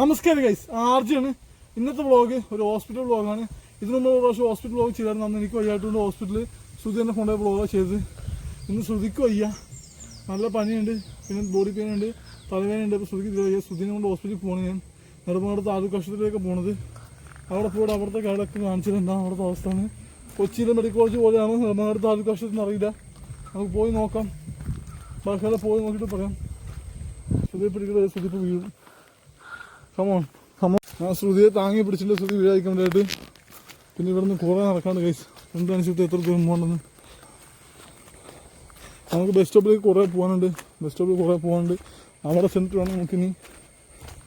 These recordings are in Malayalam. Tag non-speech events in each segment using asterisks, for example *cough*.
നമസ്കാരം ഗൈസ് ആർജിയാണ്. ഇന്നത്തെ വ്ളോഗ് ഒരു ഹോസ്പിറ്റൽ വ്ളോഗാണ് ഇതിനു മുമ്പ് ഒരു പ്രാവശ്യം ഹോസ്പിറ്റൽ വ്ളോഗ് ചെയ്തായിരുന്നു. അന്ന് എനിക്ക് വയ്യായിട്ടുണ്ട് ഹോസ്പിറ്റലിൽ ശ്രുതി എന്നെ കൊണ്ടുപോയി വ്ളോഗ് ചെയ്തത്. ഇന്ന് ശ്രുതിക്ക് വയ്യ. നല്ല പനിയുണ്ട്. പിന്നെ ബോഡി പെയിൻ ഉണ്ട്. തലവേദനയുണ്ട് അപ്പോൾ ശ്രുതിക്ക് വയ്യ. ശ്രുതിനെ കൊണ്ട് ഹോസ്പിറ്റലിൽ പോകണം ഞാൻ. നെടുമങ്ങാട് താലൂക്ക് ആശുപത്രിയിലേക്ക് പോണത്. അവിടെ പോയിട്ട് അവിടുത്തെ കാലൊക്കെ കാണിച്ചിട്ടുണ്ടാകും അവിടുത്തെ അവസ്ഥയാണ്. കൊച്ചിയിലെ മെഡിക്കൽ കോളേജ് പോലെയാണ്? നെടുമങ്ങാട് താലൂക്ക് ആശുപത്രി അറിയില്ല. നമുക്ക് പോയി നോക്കാം. ബാക്കിയുള്ള പോയി നോക്കിയിട്ട് പറയാം. ശ്രുതി പിടിക്കുന്നത് ശ്രുതി ഇപ്പോൾ വീഴും. കമോൺ കമോൺ ഞാൻ ശ്രുതിയെ താങ്ങി പിടിച്ചിട്ട് ശ്രുതി വീഴാതിരിക്കാൻ വേണ്ടിയിട്ട്. പിന്നെ ഇവിടുന്ന് കുറേ നടക്കാണ്ട് കൈസ് രണ്ട് മനുഷ്യത്തെ എത്ര ദൂരം പോകണ്ടെന്ന്. നമുക്ക് ബസ് സ്റ്റോപ്പിലേക്ക് കുറേ പോകാനുണ്ട്. ബസ് സ്റ്റോപ്പിൽ കുറേ പോകാനുണ്ട്. അവിടെ സെന്റർ വേണം നമുക്കിനി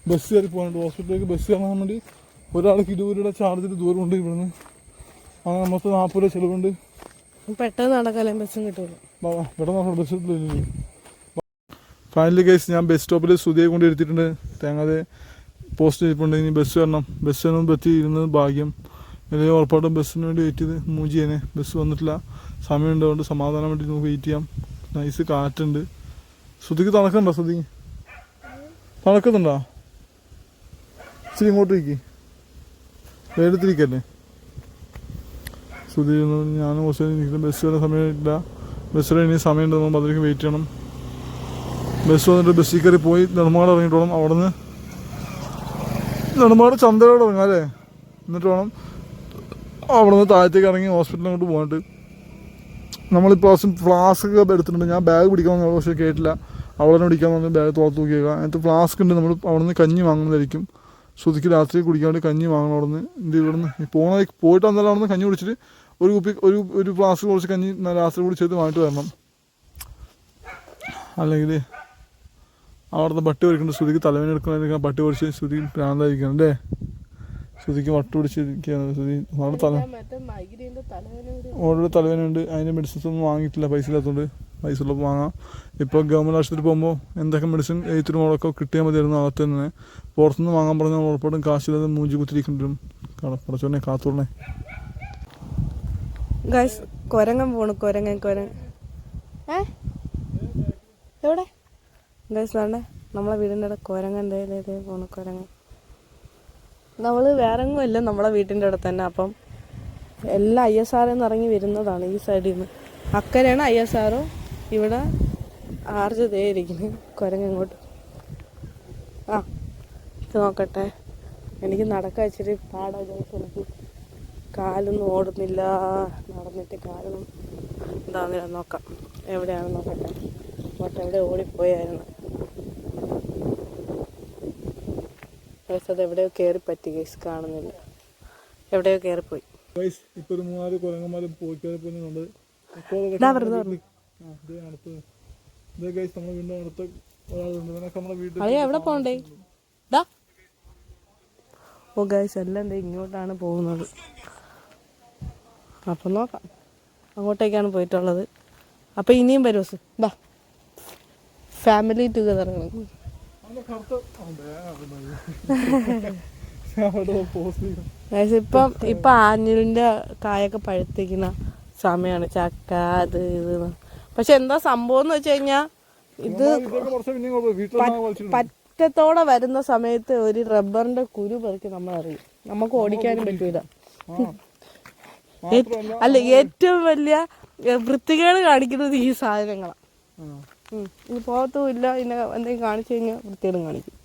ബസ് കയറി പോകാനുണ്ട്. ഹോസ്പിറ്റലിലേക്ക് ബസ് കയറാൻ വേണ്ടി ഒരാൾക്ക് ഇരുപത് രൂപയുടെ ചാർജിൽ ദൂരമുണ്ട് ഇവിടുന്ന്. അങ്ങനെ നമുക്ക് നാൽപ്പത് രൂപ ചിലവുണ്ട്. പെട്ടെന്ന് നടക്കാല്ലേ ബസ്സും നോക്കാം ബസ് കിട്ടില്ല ഫൈനലി കേസ് ഞാൻ ബസ് സ്റ്റോപ്പിൽ സുതിയെ കൊണ്ട് എടുത്തിട്ടുണ്ട് തേങ്ങാതെ പോസ്റ്റ് ചെയ്തിട്ടുണ്ട്. ഇനി ബസ് വരണം. ബസ് വരണം. എത്തിയിരുന്നത് ഭാഗ്യം. അല്ലെങ്കിൽ ഉറപ്പായിട്ടും ബസ്സിന് വേണ്ടി വെയിറ്റ് ചെയ്ത് മൂവ് ബസ് വന്നിട്ടില്ല. സമയം അതുകൊണ്ട് സമാധാനം വേണ്ടി നമുക്ക് വെയിറ്റ് ചെയ്യാം. നൈസ് കാറ്റുണ്ട്. ശ്രുതിക്ക് തണക്കുന്നുണ്ടോ? ശ്രുതി? തണക്കുന്നുണ്ടോ? ഇച്ചിരി ഇങ്ങോട്ട് വയ്ക്കി. വേടത്തിരിക്കല്ലേ ശ്രുതി ഞാൻ കുറച്ച് നിൽക്കുന്നത് ബസ് വരുന്ന സമയമില്ല. ബസ്സിൽ ഇനി സമയമുണ്ട്. നമ്മൾ അതിലേക്ക് വെയിറ്റ് ചെയ്യണം. ബസ് വന്നിട്ട് ബസ്സിൽ കയറി പോയി നെടുമാട് ഇറങ്ങിയിട്ടോളാം. അവിടെ നിന്ന് നെടുമാട് ചന്തയോട് ഇറങ്ങാം അല്ലേ? എന്നിട്ട് വേണം അവിടെ നിന്ന് താഴത്തേക്ക് ഇറങ്ങി ഹോസ്പിറ്റലിൽ അങ്ങോട്ട് നമ്മളിപ്പോൾ നമ്മളിപ്രാവശ്യം ഫ്ലാസ്ക് ഒക്കെ എടുത്തിട്ടുണ്ട്. ഞാൻ ബാഗ് പിടിക്കാൻ പക്ഷേ കേട്ടില്ല. അവിടെ നിന്ന് പിടിക്കാൻ വന്ന് ബാഗ് തുറത്ത് നോക്കിയേക്കാം. അതിനകത്ത് ഫ്ലാസ്ക് ഉണ്ട്. നമ്മൾ അവിടെ നിന്ന് കഞ്ഞി വാങ്ങുന്നതായിരിക്കും. ശ്രുതിക്ക് രാത്രി കുടിക്കാണ്ട് കഞ്ഞി വാങ്ങണം അവിടെ നിന്ന് ഇത് ഇവിടെ നിന്ന് പോകുന്ന പോയിട്ട് അന്നേരം അവിടെ നിന്ന് കഞ്ഞി കുടിച്ചിട്ട് ഒരു കുപ്പി ഒരു ഒരു ഫ്ലാസ്ക് കുറച്ച് കഞ്ഞി രാത്രി കൂടി ചെയ്ത് വാങ്ങിട്ട് വരണം. അല്ലെങ്കിൽ അവിടുത്തെ ബട്ട് പൊരിക്കുന്നുണ്ട് ശ്രുതിക്ക് തലവേദന ബട്ട് പൊരിച്ച് ശ്രുതി ഭ്രാന്തായിരിക്കണം അല്ലേ? ശ്രുതിക്ക് വട്ട് പിടിച്ചിരിക്കുകയാണ്. ശ്രുതി അവിടെ തല ഓൾറെഡി തലവേദനയുണ്ട് അതിന്റെ മെഡിസിൻസ് ഒന്നും വാങ്ങിയിട്ടില്ല. പൈസ ഇല്ലാത്തതുകൊണ്ട് പൈസ ഉള്ളപ്പോൾ വാങ്ങാം. ഇപ്പോൾ ഗവൺമെന്റ് ആശുപത്രി പോകുമ്പോൾ എന്തൊക്കെ മെഡിസിൻ എഴുത്തിന് മുളക്കൊക്കെ കിട്ടിയാൽ മതിയായിരുന്നു അകത്ത് തന്നെ. പുറത്തുനിന്ന് വാങ്ങാൻ പറഞ്ഞാൽ ഉറപ്പായിട്ടും കാശില്ലാതെ മൂഞ്ചി കുത്തിരിക്കേണ്ടി വരും. പടച്ചോനെ കാത്തോളണേ. ഗൈസ് കൊരങ്ങൻ പോണു. കൊരങ്ങൻ കൊരങ്ങൻ. ഏ? എവിടെ? ഗൈസ് വേണ്ടേ നമ്മളെ വീടിന്റെ അവിടെ കുരങ്ങ ദേ പോണു കുരങ്ങ. നമ്മൾ വേറെ എങ്ങും ഇല്ല നമ്മളെ വീട്ടിന്റെ അവിടെ തന്നെ. അപ്പം എല്ലാ ഐ എസ് ആറിൽ നിന്ന് ഇറങ്ങി വരുന്നതാണ് ഈ സൈഡിൽ നിന്ന് അക്കരെയാണ് ഐ എസ് ആറും ഇവിടെ ആർജ് ദേ ഇരിക്കുന്നു കുരങ്ങ ഇങ്ങോട്ട്. ആ ഇത് നോക്കട്ടെ. എനിക്ക് നടക്കാൻ ഇച്ചിരി പാടാ എനിക്ക് കാലൊന്നും ഓടുന്നില്ല. നടന്നിട്ട് കാലൊന്നും എന്താന്നില്ല നോക്കാം. എവിടെയാണെന്ന് നോക്കട്ടെ. അങ്ങോട്ട് ഓടിപ്പോയായിരുന്നു. ഗൈസ് അത് എവിടെയോ കയറി പറ്റി ഗൈസ് കാണുന്നില്ല. എവിടെയോ കയറിപ്പോയി ഗൈസ് ഇപ്പോൾ ഒരു മൂന്നാൽ കുരങ്ങന്മാർ പോയിക്കാതെ നമ്മുടെ എവിടെ പോണ്ടേ? ഓ ഗൈസ് എല്ലാം ദേ ഇങ്ങോട്ടാണ് പോകുന്നത്. അപ്പം നോക്കാം. അങ്ങോട്ടേക്കാണ് പോയിട്ടുള്ളത്. അപ്പം ഇനിയും വരുമോ. ബാ ഫാമിലി ടുഗദർ *laughs* ഇപ്പം ഇപ്പൊ ആഞ്ഞിലിന്റെ കായൊക്കെ പഴുത്തിക്കുന്ന സമയമാണ് ചക്ക അത് ഇത്. പക്ഷെ എന്താ സംഭവം എന്ന് വെച്ച് കഴിഞ്ഞാൽ ഇത് പറ്റത്തോടെ വരുന്ന സമയത്ത് ഒരു റബ്ബറിന്റെ കുരു പെറുക്കി നമ്മൾ അറിയും നമുക്ക് ഓടിക്കാനും പറ്റൂല. അല്ല ഏറ്റവും വലിയ വൃത്തികേട് കാണിക്കുന്നത് ഈ സാധനങ്ങളാണ്. ഇത് പോകത്തും ഇല്ല. പിന്നെ എന്തെങ്കിലും കാണിച്ചു കഴിഞ്ഞാൽ വൃത്തിയിലും കാണിക്കും.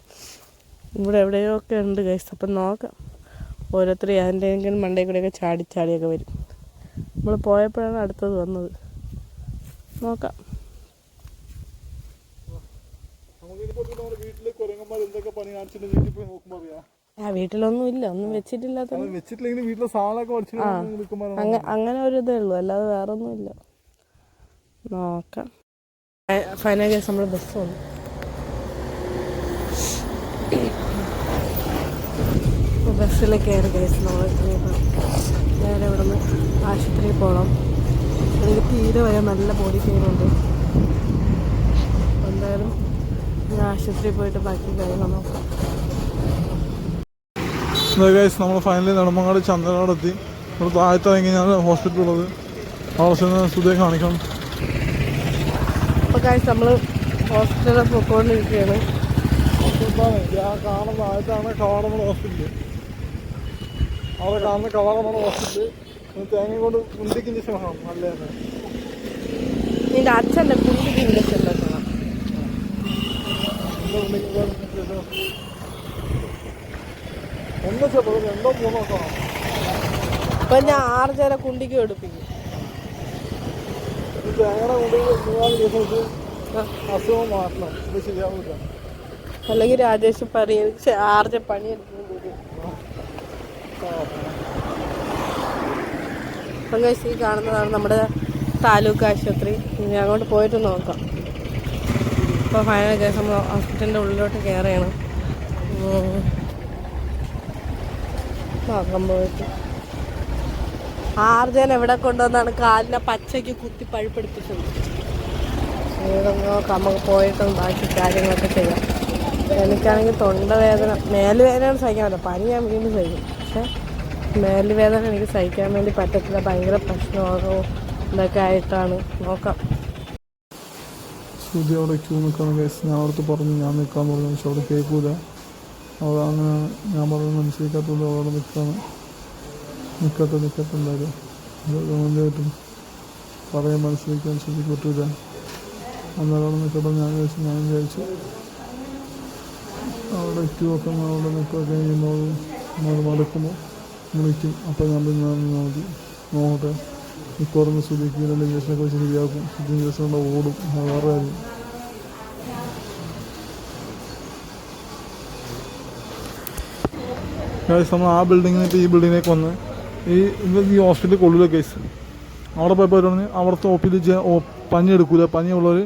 ഇവിടെ എവിടെയൊക്കെ ഉണ്ട് ഗൈസ് അപ്പം നോക്കാം. ഓരോരുത്തർ അതിന്റെങ്കിലും മണ്ടയിൽ കൂടെയൊക്കെ ചാടി ചാടിയൊക്കെ വരും. നമ്മൾ പോയപ്പോഴാണ് അടുത്തത് വന്നത്. നോക്കാം. ആ വീട്ടിലൊന്നും ഇല്ല ഒന്നും വെച്ചിട്ടില്ലാത്ത അങ്ങനെ ഒരു ഇതേ ഉള്ളൂ. അല്ലാതെ വേറെ ഒന്നുമില്ല നോക്കാം. ഫൈനൽ കേസ് നമ്മൾ ബസ് വന്നു. ബസ്സിൽ കയറി കേസ് നമ്മൾ നേരെ ഇവിടെ നിന്ന് ആശുപത്രിയിൽ പോകണം എനിക്ക് തീരെ വരെ നല്ല ബോഡി പെയിനുണ്ട് എന്തായാലും ഞാൻ ആശുപത്രിയിൽ പോയിട്ട് ബാക്കി കാര്യങ്ങൾ നോക്കാം. നമ്മൾ ഫൈനലി നെടുമങ്ങാട് ചന്ദ്രനോടെത്തി ഇവിടെ താഴത്തിറങ്ങി ഞാൻ ഹോസ്പിറ്റലുള്ളത് അവിടെ ചെന്ന് സുധയെ കാണിക്കണം. അപ്പോൾ കാഴ്ച നമ്മൾ ഹോസ്പിറ്റലിൽ പോയിക്കൊണ്ടിരിക്കുകയാണ് കാണുന്ന ആയിട്ടാണ് കവാടമണ അവിടെ കാണുന്ന കവാടമണ ഹോസ്പിറ്റൽ തേങ്ങ കൊണ്ട് കുണ്ടിക്ക് ഇഞ്ചക്ഷൻ വേണം നല്ല തന്നെ നിന്റെ അച്ഛന്റെ ഇഞ്ചക്ഷൻ വെക്കണം എന്താ ചെറുപ്പം രണ്ടോ മൂന്നോ അപ്പൊ ഞാൻ ആറ് ചില കുണ്ടിക്ക് എടുപ്പിക്കും. അല്ലെങ്കിൽ രാജേഷ് പറയും ആർജ പണിയെടുക്കുന്നു അപ്പം കഴിച്ച് ഈ കാണുന്നതാണ് നമ്മുടെ താലൂക്ക് ആശുപത്രി. ഇനി അങ്ങോട്ട് പോയിട്ട് നോക്കാം. ഇപ്പോൾ ഫൈനൽ കേസ് നമ്മൾ ഹോസ്പിറ്റലിന്റെ ഉള്ളിലോട്ട് കയറുകയാണ് നോക്കാൻ പോയിട്ട്. ആർജൻ എവിടെ കൊണ്ടുവന്നാണ് കാലിനെ പച്ചയ്ക്ക് കുത്തി പഴുപ്പെടുപ്പിച്ചത് നോക്കാം നമുക്ക് പോയിട്ട് ബാക്കി കാര്യങ്ങളൊക്കെ ചെയ്യാം. എനിക്കാണെങ്കിൽ തൊണ്ടവേദന മേലുവേദന സഹിക്കാൻ പറ്റില്ല പനി ഞാൻ വീണ്ടും സഹിക്കും. പക്ഷെ മേലുവേദന എനിക്ക് സഹിക്കാൻ വേണ്ടി പറ്റത്തില്ല. ഭയങ്കര പ്രശ്നമാകോ. ഇതൊക്കെ ആയിട്ടാണ്. നോക്കാം. ശ്രുതി അവിടെ ക്യൂ നിൽക്കണം കേസ് ഞാൻ അവിടുത്തെ പറഞ്ഞു. ഞാൻ നിൽക്കാൻ പറഞ്ഞു. പക്ഷെ അവിടെ കേൾക്കൂല. അവിടെ അങ്ങനെ ഞാൻ പറഞ്ഞു മനസ്സിലാക്കാത്തതുകൊണ്ട് അവിടെ നിൽക്കാണ് നിൽക്കട്ടെ നിൽക്കട്ടെ എന്തായാലും. അത് പറയാൻ മനസ്സിലാക്കാൻ ശ്രുതിക്ക് പറ്റൂല അന്നേരം നിൽക്കട്ടെ ഞാൻ വിചാരിച്ചു ഞാൻ വിചാരിച്ചു. അവിടെ ക്യൂ ഒക്കെ അവിടെ നിൽക്കുകയൊക്കെ കഴിയുമ്പോൾ നമ്മൾ മടുക്കുമ്പോൾ വിളിക്കും അപ്പോൾ ഞാൻ പിന്നെ മതി. നോക്കട്ടെ. പറഞ്ഞ ശ്രുതിക്ക് രണ്ട് ഇഞ്ചക്ഷനൊക്കെ വെച്ച് ശരിയാക്കും. സുധി ഇഞ്ചക്ഷൻ കൊണ്ട് ഓടും. വേറെ കാര്യം. നമ്മൾ ആ ബിൽഡിങ്ങിൽ നിന്ന് ഈ ബിൽഡിങ്ങിലേക്ക് വന്ന് ഈ ഈ ഹോസ്പിറ്റലിൽ കൊള്ളില്ല കേസ് അവിടെ പോയപ്പോൾ പറഞ്ഞു അവിടുത്തെ ഒ പിയിൽ പനി എടുക്കൂല പനിയുള്ളവർ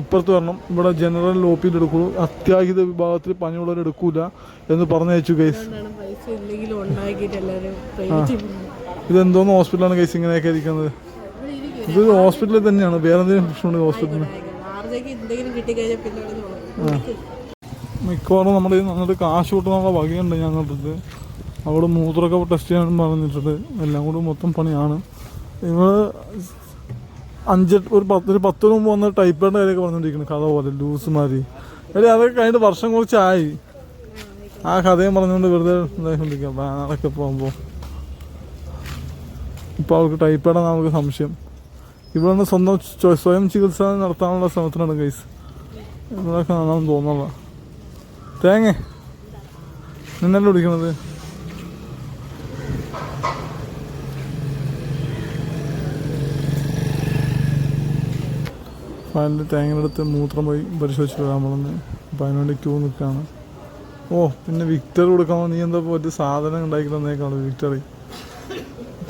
ഇപ്പുറത്ത് വരണം. ഇവിടെ ജനറൽ ഒ പിയിൽ എടുക്കുള്ളൂ. അത്യാഹിത വിഭാഗത്തിൽ പനിയുള്ളവർ എടുക്കൂല എന്ന് പറഞ്ഞയച്ചു കേസ് ഇതെന്തോന്ന് ഹോസ്പിറ്റലാണ് കേസ് ഇങ്ങനെയൊക്കെ ഇരിക്കുന്നത്. ഇത് ഹോസ്പിറ്റലിൽ തന്നെയാണ്. വേറെ എന്തെങ്കിലും പ്രശ്നമുണ്ട് നോക്കാം മിക്കവാറും നമ്മുടെ നന്നായിട്ട് കാശ് കൂട്ടുന്ന വകയുണ്ട് ഞങ്ങളുടെ അവിടെ മൂത്രമൊക്കെ ടെസ്റ്റ് ചെയ്യാൻ പറഞ്ഞിട്ടുണ്ട്. എല്ലാം കൂടി മൊത്തം പണിയാണ്. നിങ്ങൾ അഞ്ച് ഒരു പത്ത് ഒരു പത്ത് മുമ്പ് വന്ന ടൈപ്പേഡ് കാര്യമൊക്കെ പറഞ്ഞുകൊണ്ടിരിക്കുന്നു കഥ പോലെ ലൂസ് മാതിരി. എടി അതൊക്കെ കഴിഞ്ഞിട്ട് വർഷം കുറച്ചായി. ആ കഥയും പറഞ്ഞുകൊണ്ട് വെറുതെ ഇതായിക്കൊണ്ടിരിക്കാം. ബാനറൊക്കെ പോകുമ്പോൾ ഇപ്പോൾ അവൾക്ക് ടൈപ്പേഡാണ് നമുക്ക് സംശയം. ഇവിടെ നിന്ന് സ്വന്തം സ്വയം ചികിത്സ നടത്താനുള്ള ശ്രമത്തിനാണ് കേസ് ഇവിടെയൊക്കെ നന്നാന്ന് തോന്നുന്നില്ല തേങ്ങ. നിന്നല്ലേ വിളിക്കണത്? ഫയലിൽ തേങ്ങയെടുത്ത് മൂത്രം പോയി പരിശോധിച്ച് വരാൻ പറഞ്ഞു അപ്പം അതിനുവേണ്ടി ക്യൂ നിൽക്കുകയാണ് ഓ പിന്നെ വിക്ടർ കൊടുക്കാമോ നീ എന്താ പറ്റിയ സാധനം ഉണ്ടാക്കി തന്നേക്കാണ് വിക്ടറി?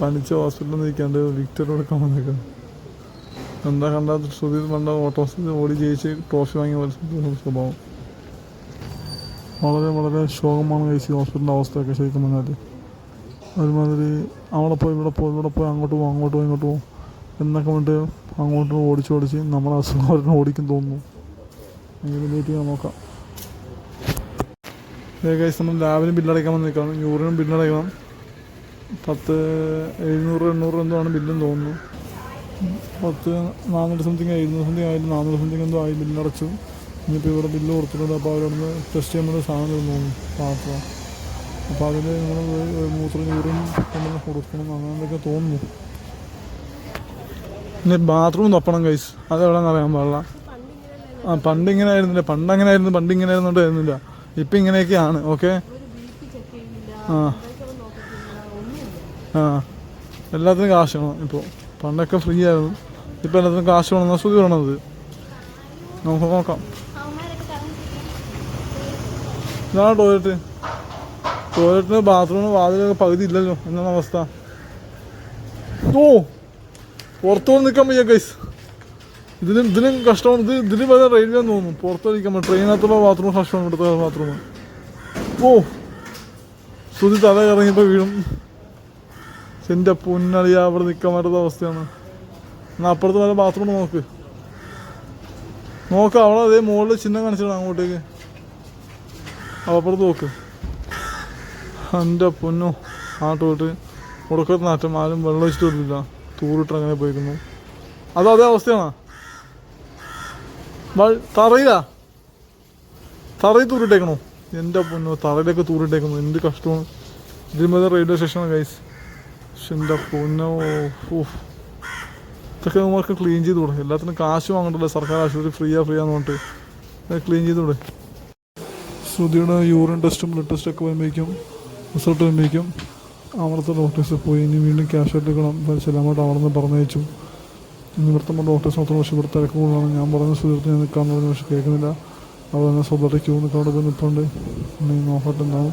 പനിച്ച ഹോസ്പിറ്റലിൽ നിൽക്കാണ്ട് വിക്ടർ കൊടുക്കാമോ വന്നേക്കാണ്. എന്താ കണ്ട ശ്രുതി പണ്ട ഓട്ടോസിൽ ഓടി ജയിച്ച് ട്രോഫി വാങ്ങിയ പോലെ സ്വഭാവം. വളരെ വളരെ ശോകമാണ് കഴിച്ച് ഹോസ്പിറ്റലിന്റെ അവസ്ഥയൊക്കെ ശരിക്കും പറഞ്ഞാൽ ഒരുമാതിരി അവിടെ പോയി ഇവിടെ പോയി ഇവിടെ പോയി അങ്ങോട്ട് പോകും അങ്ങോട്ട് പോയി ഇങ്ങോട്ട് പോകും എന്നൊക്കെ വേണ്ടി അങ്ങോട്ട് ഓടിച്ച് ഓടിച്ച് നമ്മളെ അസുഖം ഓടിക്കും തോന്നുന്നു. എങ്കിലും വെയിറ്റ് ചെയ്യാൻ നോക്കാം. ഏകദേശം നമ്മൾ ലാബിന് ബില്ലടയ്ക്കാൻ വന്ന് നിൽക്കണം യൂറിനും ബില്ലടയ്ക്കണം പത്ത് എഴുന്നൂറ് എണ്ണൂറ് എന്തോ ആണ് ബില്ലെന്ന് തോന്നുന്നു. പത്ത് നാനൂറ് സംതിങ് എഴുന്നൂറ് സംതിങ് ആയാലും നാനൂറ് സംതിങ് എന്തോ ആയി ബില്ലടച്ചു ഇനിയിപ്പോൾ ഇവിടെ ബില്ല് കൊടുത്തിട്ടുണ്ട്. അപ്പോൾ അവരവിടുന്ന് ടെസ്റ്റ് ചെയ്യുമ്പോൾ സാധനം തോന്നുന്നു പാത്രം അപ്പോൾ അതിൽ നമ്മൾ മൂത്രം യൂറിൻ കൊടുക്കണം അങ്ങനെയൊക്കെ തോന്നുന്നു. പിന്നെ ബാത്റൂം തപ്പണം കൈസ് അതെവിടെയെന്ന് അറിയാൻ പാടില്ല. ആ പണ്ട് ഇങ്ങനെ ആയിരുന്നില്ല. പണ്ട് അങ്ങനെ ആയിരുന്നു പണ്ട് ഇങ്ങനെ ആയിരുന്നില്ല. ഇപ്പം ഇങ്ങനെയൊക്കെയാണ് ഓക്കെ ആ. ആ. എല്ലാത്തിനും കാശ് വേണം ഇപ്പോൾ പണ്ടൊക്കെ ഫ്രീ ആയിരുന്നു. ഇപ്പം എല്ലാത്തിനും കാശ് വേണം. സുഖി വേണത് നമുക്ക് നോക്കാം. ഇതാണ് ടോയ്ലറ്റ് ടോയ്ലറ്റിന് ബാത്റൂമിന് വാതിലൊക്കെ പകുതി ഇല്ലല്ലോ. എന്നാണ് അവസ്ഥ? ഓ! പുറത്തു പോയി നിൽക്കാൻ വയ്യ ഗൈസ് ഇതിലും ഇതിലും കഷ്ടമാണ്. ഇത് ഇതിലും വല്ല റെയിൽവേ എന്ന് തോന്നുന്നു. പുറത്ത് നിൽക്കാൻ പറ്റും. ട്രെയിനകത്തുള്ള ബാത്റൂം കഷ്ടമാണ് ഇവിടുത്തെ ബാത്റൂം ഓ. ശ്രുതി തല ഇറങ്ങിയപ്പോൾ വീഴും. എന്റെ പൊന്നളിയ അവിടെ നിൽക്കാൻ പറ്റാത്ത അവസ്ഥയാണ്. എന്നാൽ അപ്പുറത്ത് വല്ല ബാത്റൂം നോക്ക് നോക്ക് അവിടെ അതേ മുകളിൽ ചിഹ്നം കാണിച്ചിട്ടാണ് അങ്ങോട്ടേക്ക്. അപ്പുറത്ത് നോക്ക്. എന്റെ പൊന്നോ. ആ ടോട്ട് ഉടക്കത്ത് നാറ്റം. ആരും വെള്ളം ഒഴിച്ചിട്ടില്ല തൂറിട്ട് അങ്ങനെ പോയിരുന്നു അത് അതേ അവസ്ഥയാണോ? തറയിലാ? തറയിൽ തൂറിട്ടേക്കണോ? എന്റെ പൊന്നു തറയിലൊക്കെ തൂറിട്ടേക്കുന്നു. എന്ത് കഷ്ടമാണ്. ഇതിന് റെയിൽവേ സ്റ്റേഷനാണ് ഗൈസ് പക്ഷെ എന്റെ പൊന്നോ ഇതൊക്കെ നമ്മൾക്ക് ക്ലീൻ ചെയ്ത് വിടും എല്ലാത്തിനും കാശ് വാങ്ങണ്ടല്ലോ. സർക്കാർ ആശുപത്രി ഫ്രീയാ ഫ്രീയാന്ന് പറഞ്ഞിട്ട്. ക്ലീൻ ചെയ്ത് വിടും ശ്രുതിയുടെ യൂറിൻ ടെസ്റ്റും ബ്ലഡ് ടെസ്റ്റും ഒക്കെ വരുമ്പോഴേക്കും റിസൾട്ട് വരുമ്പോഴേക്കും അവിടുത്തെ ഡോക്ടേഴ്സ് പോയി ഇനി വീണ്ടും ക്യാഷ് എടുക്കണം. ചെല്ലാമോട്ട് അവിടെ നിന്ന് പറഞ്ഞയച്ചു. ഇനി ഇവിടുത്തെ ഡോക്ടേഴ്സ് മാത്രം പക്ഷേ ഇവിടുത്തെ തിരക്ക് കൂടുതലാണ് ഞാൻ പറഞ്ഞ സുഹൃത്ത് ഞാൻ നിൽക്കാൻ പറഞ്ഞു പക്ഷേ കേൾക്കുന്നില്ല. അവിടെ തന്നെ സ്വന്തമായിട്ട് ക്യൂ നിൽക്കാണ്ട് പോയി നിൽപ്പുണ്ട് ഇനി നോക്കട്ടെ എന്താവും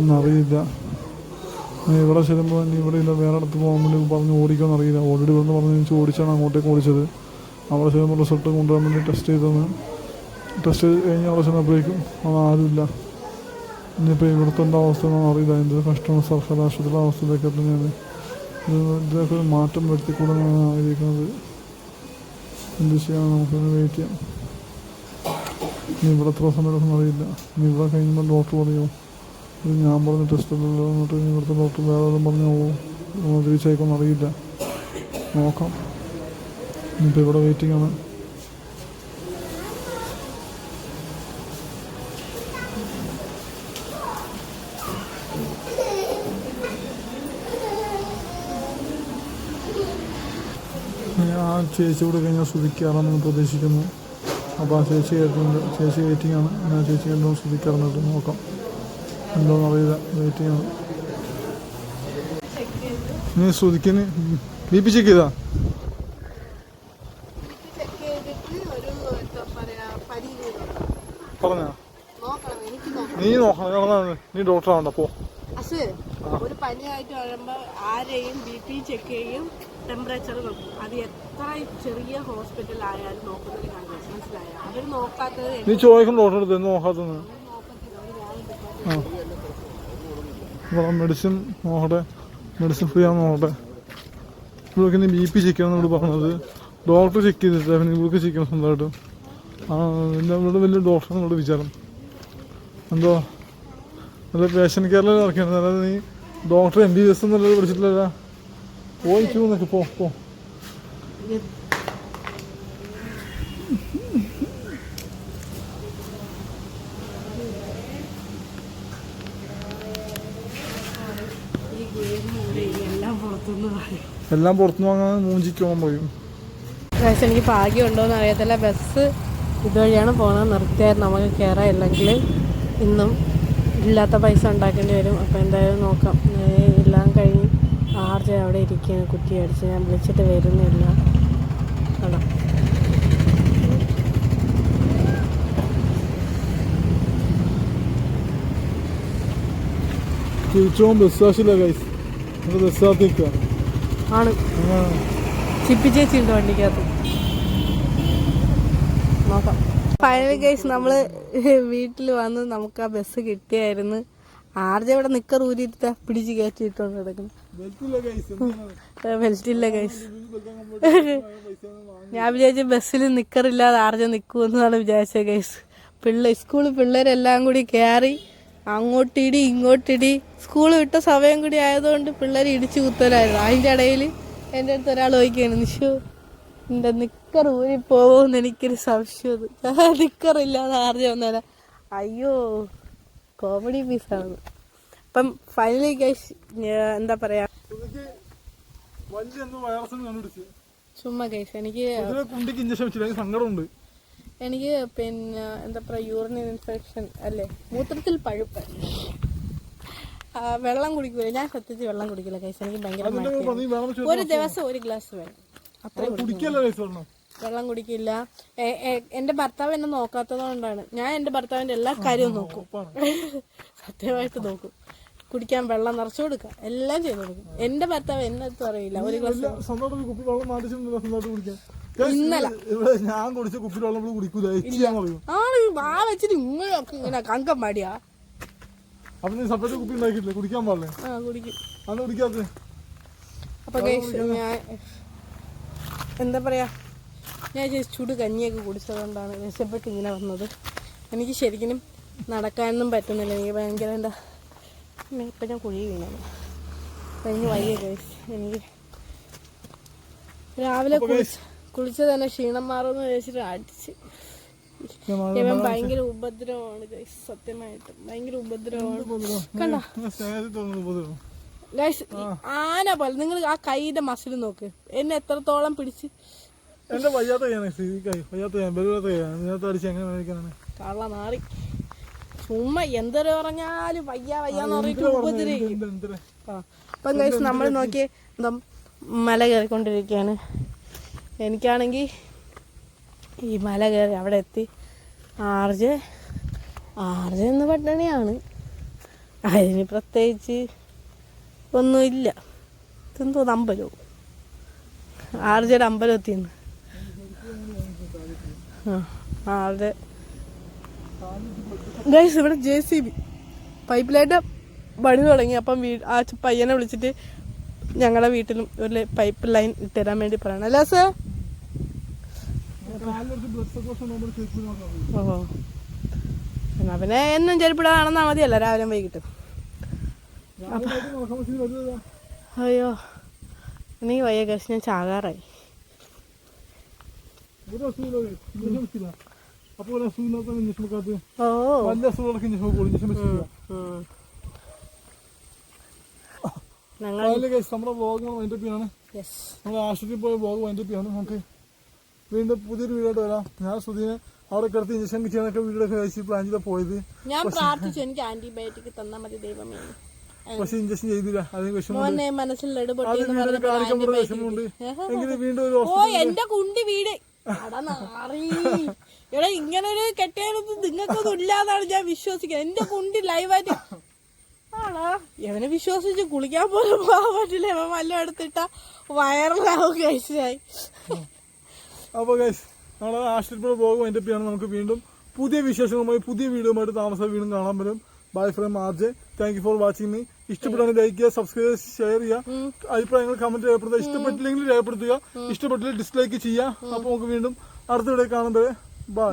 എന്നറിയില്ല ഇവിടെ ചെല്ലുമ്പോൾ ഇനി ഇവിടെ ഇല്ല വേറെ അടുത്ത് പോകാൻ വേണ്ടി പറഞ്ഞ് ഓടിക്കുമെന്ന് അറിയില്ല. ഓൾറെഡി ഇവിടുന്ന് പറഞ്ഞ് എനിക്ക് ഓടിച്ചാണ് അങ്ങോട്ടേക്ക് ഓടിച്ചത്. അവിടെ ചെല്ലുമ്പോൾ റിസൾട്ട് കൊണ്ടുവരാൻ വേണ്ടി ടെസ്റ്റ് ചെയ്തതെന്ന് ടെസ്റ്റ് കഴിഞ്ഞ് അവിടെ ചെന്നപ്പോഴേക്കും അത് ആരുമില്ല. ഇനിയിപ്പോൾ ഇവിടുത്തെ അവസ്ഥ അറിയില്ല. എന്ത് കഷ്ടമാണ് സർക്കാർ ആശുപത്രിയിലെ അവസ്ഥയിലേക്ക് തന്നെയാണ്. ഇത് ഇതിനൊക്കെ ഒരു മാറ്റം വരുത്തിക്കൂടെന്നാണ് ആഗ്രഹിക്കുന്നത്. എന്ത് ചെയ്യാൻ നമുക്കൊന്ന് വെയിറ്റ് ചെയ്യാം. ഇനി ഇവിടെ എത്ര സമയം എടുക്കുമെന്ന് അറിയില്ല ഇനി ഇവിടെ കഴിയുമ്പോൾ ഡോക്ടർ പറയുമോ ഇത് ഞാൻ പറഞ്ഞ ടെസ്റ്റ് അല്ലല്ലോ എന്നിട്ട് ഇനി ഇവിടുത്തെ ഡോക്ടർ വേറെ വല്ലതും പറഞ്ഞോ? തിരിച്ചയക്കുമെന്ന് അറിയില്ല. നോക്കാം. ഇനിയിപ്പോൾ ഇവിടെ വെയിറ്റിംഗ് ആണ്. ആ ചേച്ചി കൂടെ കഴിഞ്ഞാൽ ശ്രദ്ധിക്കാറെന്ന് പ്രതീക്ഷിക്കുന്നു. അപ്പോൾ ആ ചേച്ചി കേട്ടിട്ടുണ്ട്. ചേച്ചി വെയിറ്റിംഗ് ആണ്. ഞാൻ ചേച്ചി എന്തോ ശ്രദ്ധിക്കാറുണ്ട് നോക്കാം. എന്തോന്ന് അറിയില്ല. വെയിറ്റിംഗ് ആണ്. നീ ശ്രുതിക്കിന് ബി പി ചെക്ക് ചെയ്താ പറഞ്ഞാ? നീ നോക്കണം. നീ ഡോക്ടറാണോ പോ. പനിയായിട്ട് വരുമ്പോൾ ആരെയും ബി പി ചെക്ക് ചെയ്യും. ടെമ്പറേച്ചർ നോക്കും. അത് എത്ര ചെറിയ ഹോസ്പിറ്റൽ ആയാലും നോക്കുന്നൊരു മനസ്സിലായ? അവർ നോക്കാത്തത് നീ ചോദിക്കും ഡോക്ടർ അടുത്ത് മെഡിസിൻ നോക്കട്ടെ. മെഡിസിൻ ഫ്രീ ആണെന്ന് നോക്കട്ടെ. ഇവിടെ ഇനി ബി പി ചെക്ക് ചെയ്യണം ഇവിടെ പറഞ്ഞത്. ഡോക്ടർ ചെക്ക് ചെയ്തിട്ടില്ല പിന്നെ ഇവർക്ക് ചെക്ക് ചെയ്യണം സ്വന്തമായിട്ട്. ആ ഇവിടെ വലിയ ഡോക്ടറെ ഇവിടെ വിചാരം. എന്തോ? നല്ല പേഷ്യൻ കെയറിൽ ഇറക്കിയാണ് അതായത് നീ doctor M B B S എന്നുള്ളത് പഠിച്ചിട്ടില്ല പോയി ക്യൂ പോ പോ. എല്ലാം പുറത്തുനിന്ന് വാങ്ങാൻ മൂഞ്ചിക്ക് പോകാൻ പറയും. പക്ഷെ എനിക്ക് ഭാഗ്യമുണ്ടോയെന്ന് അറിയത്തില്ല. ബസ് ഇതുവഴിയാണ് പോകണം നിർത്തിയാൽ നമുക്ക് കയറാം ഇല്ലെങ്കിൽ ഇന്നും ഇല്ലാത്ത പൈസ ഉണ്ടാക്കേണ്ടി വരും. അപ്പോൾ എന്തായാലും നോക്കാം. ആർജ അവിടെ ഇരിക്കുകയാണ്. കുറ്റി അടിച്ച് ഞാൻ വിളിച്ചിട്ട് വരുന്നില്ല. കേട്ടോ തിരിച്ചോം ബസ് കാശില്ല ഗൈസ് ബസ് കാത്ത് നിൽക്കുക ആണ്. ചിപ്പിച്ചേച്ചിണ്ട് വണ്ടിക്കകത്ത്. നോക്കാം. ഫൈനൽ കേസ് നമ്മൾ വീട്ടിൽ വന്ന് നമുക്ക് ആ ബസ് കിട്ടിയായിരുന്നു. ആർജ ഇവിടെ നിക്കർ ഊരിയിട്ട് പിടിച്ച് കയറ്റിയിട്ടുണ്ട് കിടക്കുന്നു ബെൽറ്റില്ല *laughs* ഗൈസ് ഞാൻ വിചാരിച്ച ബസ്സിൽ നിക്കറില്ലാതെ ആർജ നിൽക്കുമെന്നാണ് വിചാരിച്ചത് ഗൈസ് പിള്ളേ സ്കൂളിൽ പിള്ളേരെല്ലാം കൂടി കയറി അങ്ങോട്ടിടി ഇങ്ങോട്ടിടി. സ്കൂൾ വിട്ട സമയം കൂടി ആയതുകൊണ്ട് പിള്ളേർ ഇടിച്ചു കുത്തലായിരുന്നു. അതിന്റെ ഇടയിൽ എന്റെ അടുത്ത് ഒരാൾ ചോദിക്കുകയാണ് നിഷു എന്റെ നിക്കർ ഊരി പോകുമെന്ന് എനിക്കൊരു സംശയം നിക്കറില്ലാതെ ആർജ വന്നേരാ അയ്യോ കോമഡി പീസാണ് അപ്പം ഫൈനലി കൈസ് എന്താ പറയാ? ചുമ്മാ കേസ് എനിക്ക് സങ്കടമുണ്ട്. എനിക്ക് പിന്നെ എന്താ പറയാ യൂറിനൽ ഇൻഫെക്ഷൻ അല്ലേ? മൂത്രത്തിൽ പഴുപ്പ്. വെള്ളം കുടിക്കൂല. ഞാൻ സത്യത്തിൽ വെള്ളം കുടിക്കില്ല കൈസ് എനിക്ക് ഭയങ്കര ഒരു ദിവസം ഒരു ഗ്ലാസ് വേണം. അത്രേ കുടിക്കൂ. കുടിക്കല്ല ഗൈസ് വെള്ളം കുടിക്കില്ല. എന്റെ ഭർത്താവ് എന്നെ നോക്കാത്തത് കൊണ്ടാണ് ഞാൻ എന്റെ ഭർത്താവിന്റെ എല്ലാ കാര്യവും നോക്കും. *laughs* സത്യമായിട്ട് നോക്കും. കുടിക്കാൻ വെള്ളം നിറച്ചു കൊടുക്കുക. എല്ലാം ചെയ്തു കൊടുക്കും. എന്റെ ഭർത്താവ് എന്നെ അറിയില്ല. പറയില്ല ഒരു ഗ്ലാസ് സ്വന്തമായിട്ട് കുപ്പി വെള്ളം മാറ്റിച്ചിട്ടുണ്ടല്ലോ സ്വന്തമായിട്ട് കുടിക്കാൻ ഇന്നലെ. ഞാൻ കുടിച്ച കുപ്പി വെള്ളം ഇവിടെ കുടിക്കൂല ആണ് ആ വെച്ചിട്ട് ഇങ്ങനെയൊക്കെ ഇങ്ങനെ കങ്കം പാടിയാ. അപ്പൊ നീ സെപ്പറേറ്റ് കുപ്പി ഉണ്ടാക്കിയിട്ടില്ലേ? കുടിക്കാൻ പാടില്ലേ? ആ കുടിക്കും. അന്ന് കുടിക്കാത്ത? അപ്പൊ ഞാൻ എന്താ പറയാ? ഞാൻ ചൂട് കഞ്ഞിയൊക്കെ കുടിച്ചതുകൊണ്ടാണ് വിശപ്പെട്ട് ഇങ്ങനെ വന്നത്. എനിക്ക് ശരിക്കും നടക്കാനൊന്നും പറ്റുന്നില്ല. എനിക്ക് ഭയങ്കര എന്താ ഇപ്പൊ ഞാൻ കുഴി വീണത് കഴിഞ്ഞ് വൈകിട്ട് എനിക്ക് രാവിലെ കുളിച്ച് കുളിച്ച് തന്നെ ക്ഷീണം മാറുമെന്ന് വിചാരിച്ചിട്ട് അടിച്ച്. ഇവൻ ഭയങ്കര ഉപദ്രവമാണ് സത്യമായിട്ട്. ഭയങ്കര ഉപദ്രവമാണ്. കണ്ടോ? ഗൈസ് ആന പോലെ. നിങ്ങൾ ആ കൈയുടെ മസിൽ നോക്ക്. എന്നെ എത്രത്തോളം പിടിച്ച് എന്റെ വയ്യാത്ത കൈയാണ് സ്ഥിതിക്കായി വയ്യാത്ത കൈ ബലൂരാത്ത കൈയാണ്. ഇതിനകത്ത് അടിച്ച് എങ്ങനെ മേടിക്കാനാണ് കള്ള മാറി. ചുമ്മാ എന്തൊരു പറഞ്ഞാലും വയ്യ വയ്യാന്ന് പറഞ്ഞിട്ട് ഉപദ്രവിക്കും. എന്ത്? ആ. അപ്പം നമ്മൾ നോക്കി എന്താ മല കയറിക്കൊണ്ടിരിക്കുകയാണ് എനിക്കാണെങ്കിൽ ഈ മല കയറി അവിടെ എത്തി. ആർജ് ആർജ് എന്ന് പട്ടണിയാണ്. അതിന് പ്രത്യേകിച്ച് ഒന്നുമില്ല. ഇതെന്തോ അമ്പലവും ആർജയുടെ അമ്പലം എത്തിയെന്ന്. ആ ആർജ് ഗൈസ് ഇവിടെ ജെ സി ബി പൈപ്പ് ലൈന്റെ പണി തുടങ്ങി. അപ്പം വീ ആ പയ്യനെ വിളിച്ചിട്ട് ഞങ്ങളുടെ വീട്ടിലും ഒരു പൈപ്പ് ലൈൻ ഇട്ടുതരാൻ വേണ്ടി പറയണം. അല്ല സർ. ഓ എന്നാ പിന്നെ എന്നും ചെരുപ്പിടാതെ മതിയല്ല. രാവിലെ വൈകിട്ട്. അയ്യോ. എനിക്ക് വയ്യ. കഴിച്ച് ഞാൻ ചാകാറായി. അപ്പൊ ഇഞ്ചക്ഷൻ വെക്കാത്ത ഓ. വലിയ അസുഖങ്ങളൊക്കെ. ഞങ്ങൾ അതിലെ കേസ് നമ്മുടെ വ്ളോഗ് വൈൻഡപ്പ് ചെയ്യാണ്. യെസ് നമ്മൾ ആശുപത്രിയിൽ പോയ വ്ളോഗ് വൈൻഡപ്പ് ചെയ്യാണ്. നമുക്ക് വീണ്ടും പുതിയൊരു വീടായിട്ട് വരാം. ഞാൻ സുധീനെ അവിടെ കിടത്തി ഇഞ്ചക്ഷൻ വീഡിയോ ഒക്കെ കഴിച്ച് പ്ലാൻ ചെയ്താൽ പോയത്. ഞാൻ പ്രാർത്ഥിച്ചു എനിക്ക് ആന്റിബയോട്ടിക് തന്നാ മതി ദൈവമേ. പക്ഷെ ഇഞ്ചക്ഷൻ ചെയ്തില്ല. അതിന് വിഷമം മോനെ മനസ്സിൽ. എങ്കിലും വീണ്ടും ഒരു എന്റെ കുണ്ടി വീട്. എടാ ഇങ്ങനെ ഒരു കെട്ടിയാലൊന്നും നിങ്ങൾക്കൊന്നും ഇല്ലാന്നാണ് ഞാൻ വിശ്വസിക്കുന്നത്. എന്റെ കുണ്ടി ലൈവായിട്ട് എവനെ വിശ്വസിച്ച് കുളിക്കാൻ പോലും പോകാൻ പറ്റില്ല. ഇവൻ വല്ല എടുത്തിട്ട വയറിലാവും കഴിച്ചായി ഗൈസ് നമ്മളെ ആശുപത്രി പോകും വൈൻഡപ്പ് ചെയ്യാണ് നമുക്ക് വീണ്ടും പുതിയ വിശേഷങ്ങളുമായി പുതിയ വീഡിയോയുമായിട്ട് താമസം വീണ്ടും കാണാൻ പറ്റും bye from R J thank you for watching me ഇഷ്ടപ്പെട്ടാണെങ്കിൽ like ചെയ്യുക സബ്സ്ക്രൈബ് ചെയ്യുക ഷെയർ ചെയ്യുക. അഭിപ്രായങ്ങൾ കമന്റ് രേഖപ്പെടുത്തുക ഇഷ്ടപ്പെട്ടില്ലെങ്കിൽ രേഖപ്പെടുത്തുക. ഇഷ്ടപ്പെട്ടില്ലെങ്കിൽ ഡിസ്ലൈക്ക് ചെയ്യുക. അപ്പോൾ നമുക്ക് വീണ്ടും അടുത്ത വീഡിയോ കാണുമ്പോൾ ബൈ